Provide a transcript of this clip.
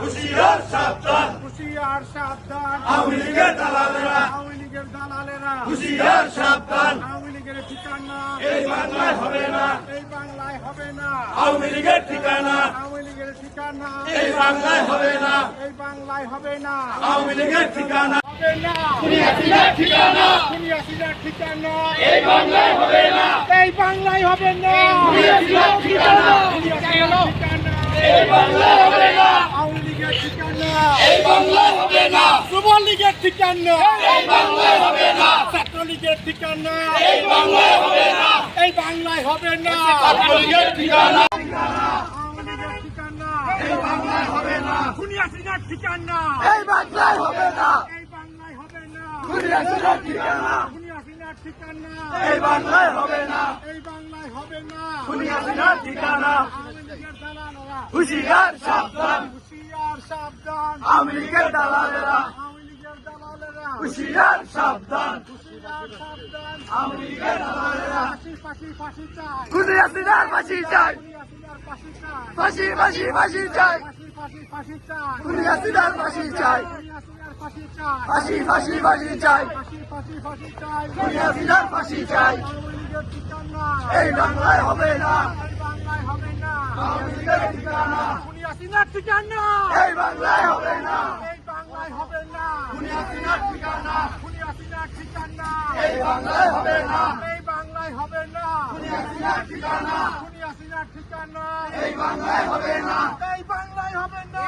হুশিয়ার সাবধান। হুশিয়ার সাবধান। আওয়ামী লীগের দালালেরা। আওয়ামী লীগের দালালেরা। হুশিয়ার সাবধান। আওয়ামী লীগের ঠিকানা। এই বাংলায় হবে না। এই বাংলায় হবে না। আওয়ামী লীগের ঠিকানা। আওয়ামী লীগের ঠিকানা। এই বাংলায় হবে না। এই বাংলায় হবে না। আওয়ামী লীগের ঠিকানা। হবে না। হাসিনার ঠিকানা। খুনিয়াসিনার ঠিকানা। এই বাংলায় হবে না। এই বাংলায় হবে না। খুনিয়াসিনার ঠিকানা খুনিয়াসিনার ঠিকানা এই বাংলায় হবে না আওয়ামী লীগের ঠিকানা এই বাংলায় হবে না। যুব লীগের ঠিকানা। এই বাংলায় হবে না। ছাত্র লীগের ঠিকানা। এই বাংলায় হবে না। এই বাংলায় হবে না। ঠিকানা। ঠিকানা। এই বাংলায় হবে না। ঠিকানা। এই বাংলায় হবে না। এই বাংলায় হবে না। খুনিয়াসিনার ঠিকানা। ঠিকানা। এই বাংলায় হবে না। এই বাংলায় হবে না। ঠিকানা। দালালেরা। হুশিয়ার সাবধান হুশিয়ার সাবধান আওয়ামী লীগের দালালেরা আওয়ামী লীগের দালালেরা হুশিয়ার সাবধান। লীগের দালালেরা ফাঁসি ফাঁসি ফাঁসি চাই। ফাঁসি ফাঁসি ফাঁসি চাই। ফাঁসি ফাঁসি ফাঁসি চাই। ফাঁসি চাই। চাই। এই বাংলায় হবে না। ঠিকানা। এই বাংলায় হবে না এই বাংলায় হবে না খুনিয়াসিনার ঠিকানা খুনিয়াসিনার ঠিকানা এই বাংলায় হবে না। এই বাংলায় হবে না। খুনিয়াসিনার ঠিকানা। খুনিয়াসিনার ঠিকানা। এই বাংলায় হবে না। এই বাংলায় হবে না।